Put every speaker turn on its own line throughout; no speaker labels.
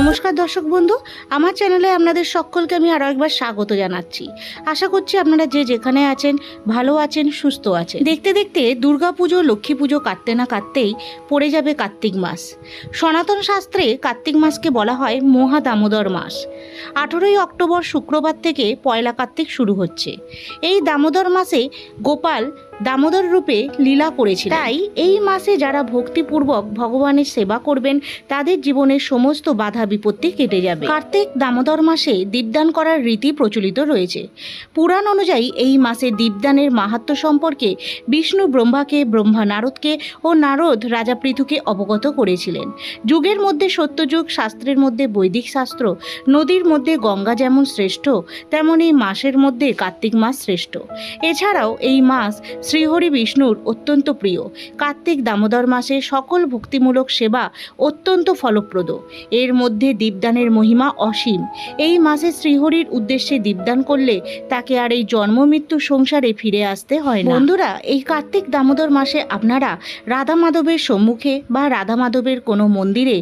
নমস্কার দর্শক বন্ধু, আমার চ্যানেলে আপনাদের সকলকে আমি আরও একবার স্বাগত জানাচ্ছি। আশা করছি আপনারা যে যেখানে আছেন, ভালো আছেন, সুস্থ আছেন। দেখতে দেখতে দুর্গা পুজো, লক্ষ্মী পুজো কাটতে না কাটতেই পড়ে যাবে কার্তিক মাস। সনাতন শাস্ত্রে কার্তিক মাসকে বলা হয় মহা দামোদর মাস। আঠেরোই অক্টোবর শুক্রবার থেকে পয়লা কার্তিক শুরু হচ্ছে। এই দামোদর মাসে গোপাল দামোদর রূপে লীলা করেছিল তাই এই মাসে যারা ভক্তিপূর্বক ভগবানের সেবা করবেন, তাদের জীবনের সমস্ত বাধা বিপত্তি কেটে যাবে। কার্তিক দামোদর মাসে দীপদান করার রীতি প্রচলিত রয়েছে। পুরাণ অনুযায়ী এই মাসে দীপদানের মাহাত্ম সম্পর্কে বিষ্ণু ব্রহ্মাকে ব্রহ্মা নারদকে ও নারদ রাজা পৃথুকে অবগত করেছিলেন। যুগের মধ্যে সত্যযুগ, শাস্ত্রের মধ্যে বৈদিক শাস্ত্র, নদীর মধ্যে গঙ্গা যেমন শ্রেষ্ঠ, তেমন এই মাসের মধ্যে কার্তিক মাস শ্রেষ্ঠ। এছাড়াও এই মাস শ্রীহরি বিষ্ণুর অত্যন্ত প্রিয়। কার্তিক দামোদর মাসে সকল ভক্তিমূলক সেবা অত্যন্ত ফলপ্রদ। এর মধ্যে দীপদানের মহিমা অসীম। এই মাসে শ্রীহরির উদ্দেশ্যে দীপদান করলে তাকে আর এই জন্ম মৃত্যু সংসারে ফিরে আসতে হয় না। বন্ধুরা, এই কার্তিক দামোদর মাসে আপনারা রাধা মাধবের সম্মুখে বা রাধা মাধবের কোনো মন্দিরে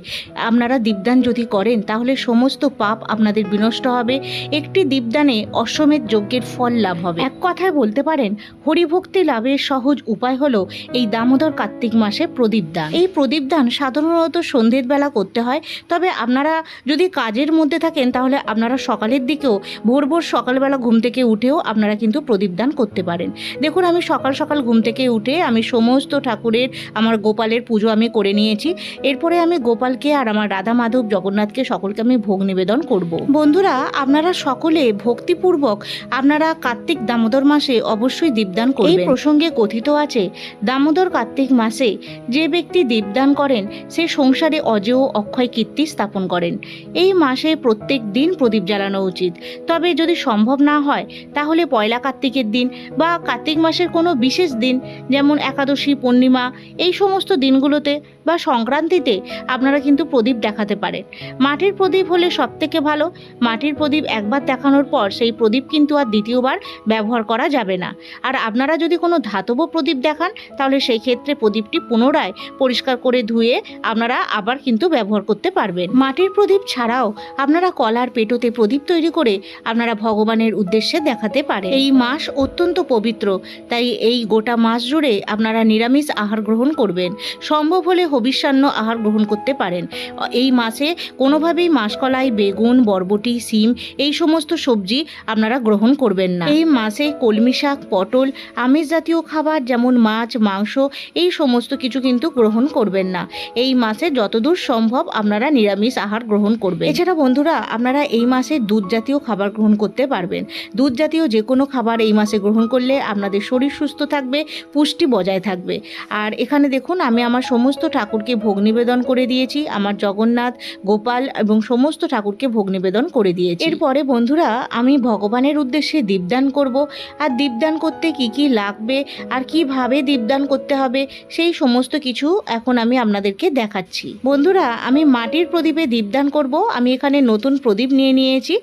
আপনারা দীপদান যদি করেন, তাহলে সমস্ত পাপ আপনাদের বিনষ্ট হবে। একটি দীপদানে অশ্বমেধ যজ্ঞের ফল লাভ হবে। এক কথায় বলতে পারেন, হরিভক্তি লাভের সহজ উপায় হলো এই দামোদর কার্তিক মাসে প্রদীপ দান। এই প্রদীপ দান সাধারণত সন্ধ্যের বেলা করতে হয়। তবে আপনারা যদি কাজের মধ্যে থাকেন, তাহলে আপনারা সকালের দিকেও ভোর ভোর সকালবেলা ঘুম থেকে উঠেও আপনারা কিন্তু প্রদীপ দান করতে পারেন। দেখুন, আমি সকাল সকাল ঘুম থেকে উঠে আমি সমস্ত ঠাকুরের, আমার গোপালের পুজো আমি করে নিয়েছি। এরপরে আমি গোপালকে আর আমার রাধা মাধব জগন্নাথকে সকলকে আমি ভোগ নিবেদন করব। বন্ধুরা, আপনারা সকলে ভক্তিপূর্বক আপনারা কার্তিক দামোদর মাসে অবশ্যই দীপদান করবেন। প্রসঙ্গে কথিত আছে, দামোদর কার্তিক মাসে যে ব্যক্তি দীপদান করেন, সে সংসারে অজেয় অক্ষয় কীর্তি স্থাপন করেন। এই মাসে প্রত্যেক দিন প্রদীপ জ্বালানো উচিত। তবে যদি সম্ভব না হয়, তাহলে পয়লা কার্তিকের দিন বা কার্তিক মাসের কোনো বিশেষ দিন, যেমন একাদশী, পূর্ণিমা, এই সমস্ত দিনগুলোতে বা সংক্রান্তিতে আপনারা কিন্তু প্রদীপ দেখাতে পারেন। মাটির প্রদীপ হলে সব থেকে ভালো, মাটির প্রদীপ একবার দেখানোর পর সেই প্রদীপ কিন্তু আর দ্বিতীয়বার ব্যবহার করা যাবে না। আর আপনারা যদি কোনো ধাতব প্রদীপ দেখান, তাহলে সেই ক্ষেত্রে প্রদীপটি পুনরায় পরিষ্কার করে ধুয়ে আপনারা আবার কিন্তু ব্যবহার করতে পারবেন। মাটির প্রদীপ ছাড়াও আপনারা কলার পেটোতে প্রদীপ তৈরি করে আপনারা ভগবানের উদ্দেশ্যে দেখাতে পারেন। এই মাস অত্যন্ত পবিত্র, তাই এই গোটা মাস জুড়ে আপনারা নিরামিষ আহার গ্রহণ করবেন। সম্ভব হলে হবিষ্যান্ন আহার গ্রহণ করতে পারেন। এই মাসে কোনোভাবেই মাসকলাই, বেগুন, বরবটি, সিম এই সমস্ত সবজি আপনারা গ্রহণ করবেন না। এই মাসে কলমি শাক পটল, আমিষ জাতীয় খাবার যেমন মাছ, মাংস, এই সমস্ত কিছু কিন্তু গ্রহণ করবেন না। এই মাসে যতদূর সম্ভব আপনারা নিরামিষ আহার গ্রহণ করবেন। এছাড়া বন্ধুরা, আপনারা এই মাসে দুধ জাতীয় খাবার গ্রহণ করতে পারবেন। দুধ জাতীয় যে কোনো খাবার এই মাসে গ্রহণ করলে আপনাদের শরীর সুস্থ থাকবে, পুষ্টি বজায় থাকবে। আর এখানে দেখুন, আমি আমার সমস্ত ঠাকুরকে ভোগ নিবেদন করে দিয়েছি। আমার জগন্নাথ, গোপাল এবং সমস্ত ঠাকুরকে ভোগ নিবেদন করে দিয়েছি। এরপরে বন্ধুরা, আমি ভগবানের উদ্দেশ্যে দীপদান করব। আর দীপদান করতে কি কি লাগবে আর কীভাবে দীপদান করতে হবে, সেই সমস্ত কিছু এখন আমি আপনাদেরকে দেখাচ্ছি। বন্ধুরা, আমি মাটির প্রদীপে দীপদান করব, আমি এখানে নতুন প্রদীপ নিয়ে নিয়েছি,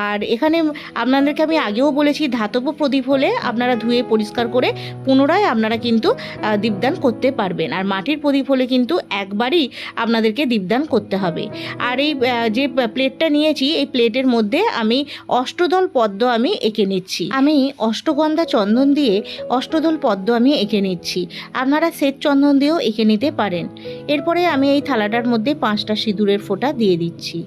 আর এখানে আপনাদেরকে আমি আগেও বলেছি ধাতব প্রদীপ হলে আপনারা ধুয়ে পরিষ্কার করে পুনরায় আপনারা কিন্তু দীপদান করতে পারবেন। আর মাটির প্রদীপ হলে কিন্তু একবারই আপনাদেরকে দীপদান করতে হবে। আর এই যে প্লেটটা নিয়েছি, এই প্লেটের মধ্যে আমি অষ্টদল পদ্ম আমি এঁকে নিচ্ছি। আমি অষ্টগন্ধা চন্দন দিয়ে অষ্টদল পদ্ম আমি এঁকে নিচ্ছি। আপনারা শ্বেত চন্দন দিয়েও এঁকে নিতে পারেন। এরপরে আমি এই থালাটার মধ্যে পাঁচটা সিঁদুরের ফোঁটা দিয়ে দিচ্ছি।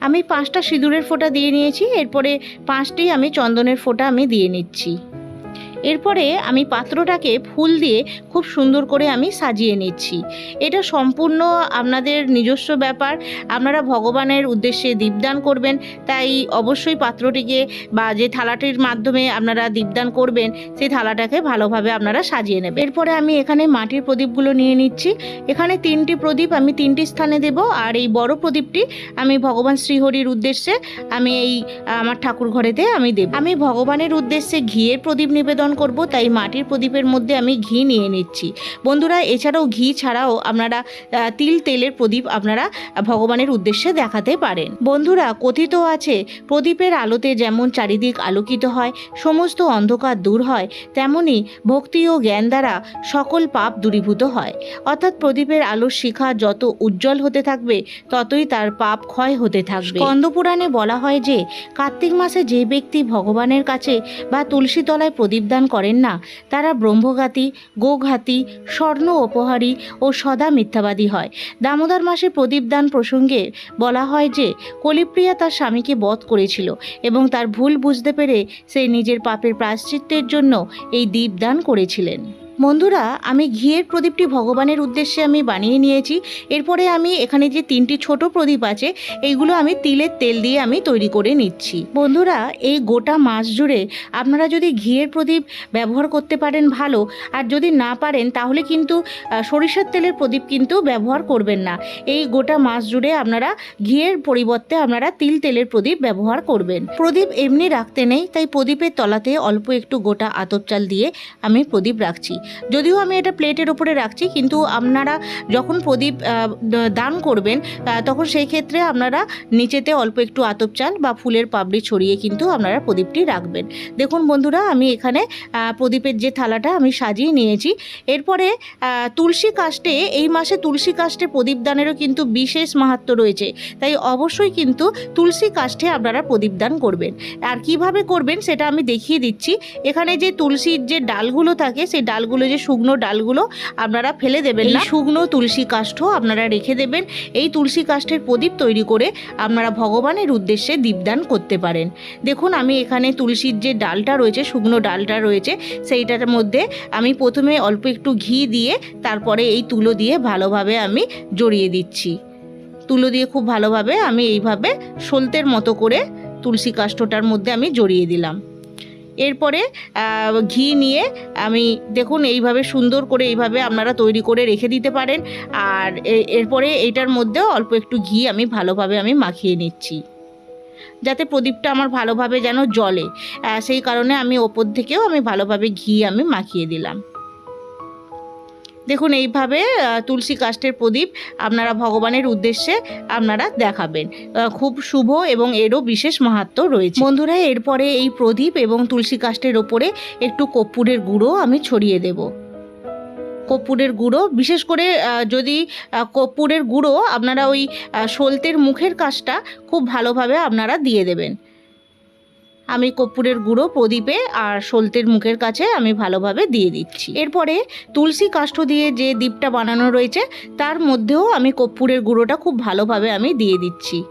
আমি পাঁচটা সিঁদুরের ফোঁটা দিয়ে নিয়েছি। এরপরে পাঁচটি আমি চন্দনের ফোঁটা আমি দিয়ে নিচ্ছি। এরপরে আমি পাত্রটাকে ফুল দিয়ে খুব সুন্দর করে আমি সাজিয়ে নিচ্ছি। এটা সম্পূর্ণ আপনাদের নিজস্ব ব্যাপার। আপনারা ভগবানের উদ্দেশ্যে দীপদান করবেন, তাই অবশ্যই পাত্রটিকে বা যে থালাটির মাধ্যমে আপনারা দীপদান করবেন, সেই থালাটাকে ভালোভাবে আপনারা সাজিয়ে নেবেন। এরপরে আমি এখানে মাটির প্রদীপগুলো নিয়ে নিচ্ছি। এখানে তিনটি প্রদীপ আমি তিনটি স্থানে দেব, আর এই বড় প্রদীপটি আমি ভগবান শ্রীহরির উদ্দেশ্যে আমি এই আমার ঠাকুর ঘরেতে আমি দেব। আমি ভগবানের উদ্দেশ্যে ঘিয়ের প্রদীপ নিবেদন করব, তাই মাটির প্রদীপের মধ্যে আমি ঘি নিয়ে নিচ্ছি। বন্ধুরা, এছাড়াও ঘি ছাড়াও আপনারা তিল তেলের প্রদীপ আপনারা ভগবানের উদ্দেশ্যে দেখাতে পারেন। বন্ধুরা, কথিত আছে, প্রদীপের আলোতে যেমন চারিদিক আলোকিত হয়, সমস্ত অন্ধকার দূর হয়, তেমনি ভক্তি ও জ্ঞান দ্বারা সকল পাপ দূরীভূত হয়। অর্থাৎ প্রদীপের আলোর শিখা যত উজ্জ্বল হতে থাকবে, ততই তার পাপ ক্ষয় হতে থাকবে। স্কন্দপুরাণে বলা হয় যে, কার্তিক মাসে যে ব্যক্তি ভগবানের কাছে বা তুলসী তলায় প্রদীপ দান করেন না। তারা ব্রহ্মঘাতী, গোঘাতী, স্বর্ণ উপহারী ও সদা মিথ্যাবাদী হয়। দামোদর মাসে প্রদীপ দান প্রসঙ্গে বলা হয় যে, কলিপ্রিয়া তার স্বামীকে বধ করেছিল এবং তার ভুল বুঝতে পেরে সে নিজের পাপের প্রাশ্চিত্যের জন্য এই দীপদান করেছিলেন। বন্ধুরা, আমি ঘিয়ের প্রদীপটি ভগবানের উদ্দেশ্যে আমি বানিয়ে নিয়েছি। এরপরে আমি এখানে যে তিনটি ছোট প্রদীপ আছে, এইগুলো আমি তিলের তেল দিয়ে আমি তৈরি করে নিচ্ছি। বন্ধুরা, এই গোটা মাস জুড়ে আপনারা যদি ঘিয়ের প্রদীপ ব্যবহার করতে পারেন ভালো, আর যদি না পারেন তাহলে কিন্তু সরিষার তেলের প্রদীপ কিন্তু ব্যবহার করবেন না। এই গোটা মাস জুড়ে আপনারা ঘিয়ের পরিবর্তে আপনারা তিল তেলের প্রদীপ ব্যবহার করবেন। প্রদীপ এমনি রাখতে নেই, তাই প্রদীপের তলাতে অল্প একটু গোটা আতপ চাল দিয়ে আমি প্রদীপ রাখছি। যদিও আমি এটা প্লেটের ওপরে রাখছি, কিন্তু আপনারা যখন প্রদীপ দান করবেন তখন সেই ক্ষেত্রে আপনারা নিচেতে অল্প একটু আতপ চাল বা ফুলের পাবড়ি ছড়িয়ে কিন্তু আপনারা প্রদীপটি রাখবেন। দেখুন বন্ধুরা, আমি এখানে প্রদীপের যে থালাটা আমি সাজিয়ে নিয়েছি। এরপরে তুলসী কাষ্টে, এই মাসে তুলসী কাষ্টে প্রদীপ দানেরও কিন্তু বিশেষ মাহাত্ম রয়েছে। তাই অবশ্যই কিন্তু তুলসী কাষ্ঠে আপনারা প্রদীপ দান করবেন। আর কীভাবে করবেন সেটা আমি দেখিয়ে দিচ্ছি। এখানে যে তুলসীর যে ডালগুলো থাকে, সেই ডালগুলো যে শুকনো ডালগুলো আপনারা ফেলে দেবেন না। শুকনো তুলসী কাষ্ঠ আপনারা রেখে দেবেন। এই তুলসী কাষ্ঠের প্রদীপ তৈরি করে আপনারা ভগবানের উদ্দেশ্যে দীপদান করতে পারেন। দেখুন, আমি এখানে তুলসীর যে ডালটা রয়েছে, শুকনো ডালটা রয়েছে, সেইটার মধ্যে আমি প্রথমে অল্প একটু ঘি দিয়ে তারপরে এই তুলো দিয়ে ভালোভাবে আমি জড়িয়ে দিচ্ছি। তুলো দিয়ে খুব ভালোভাবে আমি এইভাবে সলতের মতো করে তুলসী কাষ্ঠটার মধ্যে আমি জড়িয়ে দিলাম। এরপরে ঘি নিয়ে আমি, দেখুন, এইভাবে সুন্দর করে এইভাবে আপনারা তৈরি করে রেখে দিতে পারেন। আর এরপরে এইটার মধ্যেও অল্প একটু ঘি আমি ভালোভাবে আমি মাখিয়ে নিচ্ছি। যাতে প্রদীপটা আমার ভালোভাবে যেন জলে সেই কারণে আমি ওপর থেকেও আমি ভালোভাবে ঘি আমি মাখিয়ে দিলাম। দেখুন, এইভাবে তুলসী কাষ্ঠের প্রদীপ আপনারা ভগবানের উদ্দেশ্যে আপনারা দেখাবেন। খুব শুভ এবং এরও বিশেষ মাহাত্ম রয়েছে। বন্ধুরা, এরপরে এই প্রদীপ এবং তুলসী কাষ্ঠের ওপরে একটু কর্পূরের গুঁড়ো আমি ছড়িয়ে দেব। কর্পূরের গুঁড়ো, বিশেষ করে যদি কর্পূরের গুঁড়ো আপনারা ওই সলতের মুখের কাজটা খুব ভালোভাবে আপনারা দিয়ে দেবেন। আমি কর্পূরের গুঁড়ো প্রদীপে আর সলতের মুখের কাছে আমি ভালোভাবে দিয়ে দিচ্ছি। এরপরে তুলসী কাষ্ঠ দিয়ে যে দ্বীপটা বানানো রয়েছে, তার মধ্যেও আমি কর্পূরের গুঁড়োটা খুব ভালোভাবে আমি দিয়ে দিচ্ছি।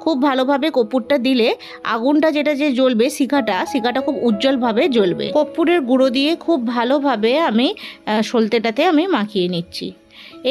খুব ভালোভাবে কর্পূরটা দিলে আগুনটা যেটা যে জ্বলবে, শিখাটা শিখাটা খুব উজ্জ্বলভাবে জ্বলবে। কর্পূরের গুঁড়ো দিয়ে খুব ভালোভাবে আমি সলতেটাতে আমি মাখিয়ে নিচ্ছি।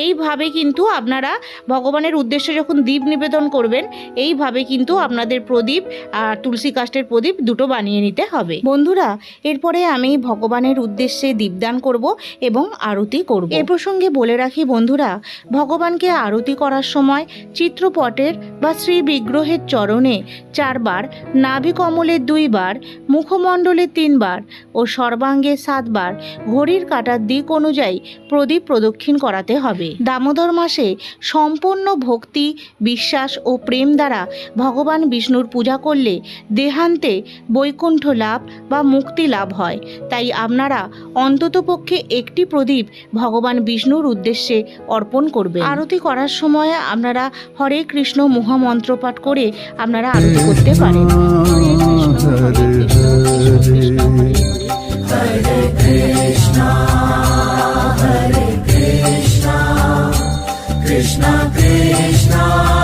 এইভাবে কিন্তু আপনারা ভগবানের উদ্দেশ্যে যখন দীপ নিবেদন করবেন, এইভাবে কিন্তু আপনাদের প্রদীপ আর তুলসী কাষ্ঠের প্রদীপ দুটো বানিয়ে নিতে হবে। বন্ধুরা, এরপরে আমি ভগবানের উদ্দেশ্যে দীপদান করব এবং আরতি করব। এ প্রসঙ্গে বলে রাখি বন্ধুরা, ভগবানকে আরতি করার সময় চিত্রপটের বা শ্রী বিগ্রহের চরণে চারবার নাভি কমলের দুইবার মুখমণ্ডলে তিনবার ও সর্বাঙ্গে সাতবার ঘড়ির কাটার দিক অনুযায়ী প্রদীপ প্রদক্ষিণ করাতে হবে। দামোদর মাসে সম্পূর্ণ ভক্তি বিশ্বাস ও প্রেম দ্বারা ভগবান বিষ্ণুর পূজা করলে দেহান্তে বৈকুণ্ঠ লাভ বা মুক্তি লাভ হয়। তাই আপনারা অন্ততপক্ষে একটি প্রদীপ ভগবান বিষ্ণুর উদ্দেশ্যে অর্পণ করবেন। আরতি করার সময় আপনারা হরে কৃষ্ণ মহামন্ত্র পাঠ করে আপনারা আরতি করতে পারেন। হরে কৃষ্ণ হরে কৃষ্ণ কৃষ্ণ কৃষ্ণ। হরে হরে
हरे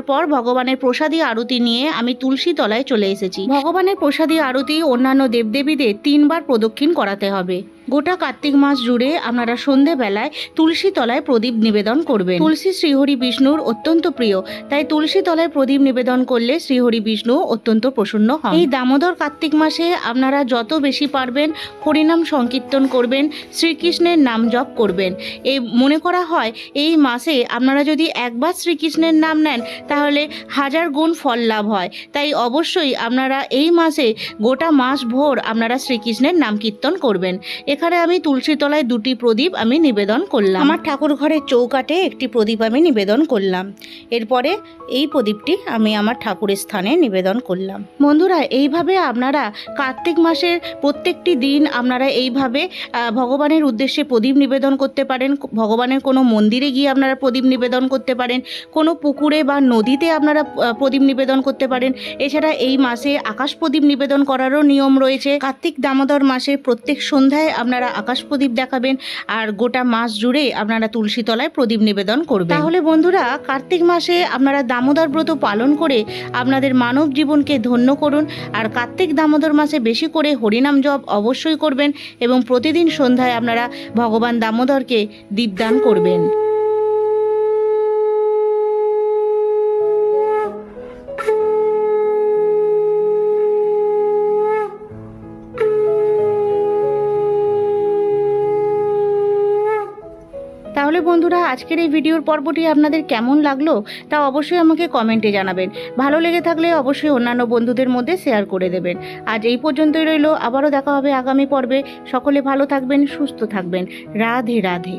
করার পর ভগবানের প্রসাদী আরতি নিয়ে আমি তুলসী তলায় চলে এসেছি। ভগবানের প্রসাদী আরতি অন্যান্য দেবদেবীদের তিনবার প্রদক্ষিণ করাতে হবে। গোটা কার্তিক মাস জুড়ে আপনারা সন্ধেবেলায় তুলসী তলায় প্রদীপ নিবেদন করবেন। তুলসী শ্রীহরি বিষ্ণুর অত্যন্ত প্রিয়, তাই তুলসী তলায় প্রদীপ নিবেদন করলে শ্রীহরি বিষ্ণু অত্যন্ত প্রসন্ন হন। এই দামোদর কার্তিক মাসে আপনারা যত বেশি পারবেন, হরিনাম সংকীর্তন করবেন, শ্রীকৃষ্ণের নাম জপ করবেন। এই মনে করা হয়, এই মাসে আপনারা যদি একবার শ্রীকৃষ্ণের নাম নেন, তাহলে হাজার গুণ ফল লাভ হয়। তাই অবশ্যই আপনারা এই মাসে গোটা মাস ভোর আপনারা শ্রীকৃষ্ণের নাম কীর্তন করবেন। এখানে আমি তুলসী তলায় দুটি প্রদীপ আমি নিবেদন করলাম। আমার ঠাকুর ঘরের চৌকাটে একটি প্রদীপ আমি নিবেদন করলাম। এরপরে এই প্রদীপটি আমি আমার ঠাকুরের স্থানে নিবেদন করলাম। বন্ধুরা এইভাবে আপনারা কার্তিক মাসের প্রত্যেকটি দিন আপনারা এইভাবে ভগবানের উদ্দেশ্যে প্রদীপ নিবেদন করতে পারেন। ভগবানের কোনো মন্দিরে গিয়ে আপনারা প্রদীপ নিবেদন করতে পারেন। কোনো পুকুরে বা নদীতে আপনারা প্রদীপ নিবেদন করতে পারেন। এছাড়া এই মাসে আকাশ প্রদীপ নিবেদন করারও নিয়ম রয়েছে। কার্তিক দামোদর মাসে প্রত্যেক সন্ধ্যায় আপনারা আকাশ প্রদীপ দেখাবেন আর গোটা মাস জুড়ে আপনারা তুলসী তলায় প্রদীপ নিবেদন করবেন। তাহলে বন্ধুরা, কার্তিক মাসে আপনারা দামোদর ব্রত পালন করে আপনাদের মানব জীবনকে ধন্য করুন আর কার্তিক দামোদর মাসে বেশি করে হরিনাম জপ অবশ্যই করবেন এবং প্রতিদিন সন্ধ্যায় আপনারা ভগবান দামোদরকে দীপদান করবেন। তাহলে বন্ধুরা, আজকের এই ভিডিওর পর্বটি আপনাদের কেমন লাগল তা অবশ্যই আমাকে কমেন্টে জানাবেন। ভালো লেগে থাকলে অবশ্যই অন্যান্য বন্ধুদের মধ্যে শেয়ার করে দেবেন। আজ এই পর্যন্তই রইল, আবারও দেখা হবে আগামী পর্বে। সকলে ভালো থাকবেন, সুস্থ থাকবেন। রাধে রাধে।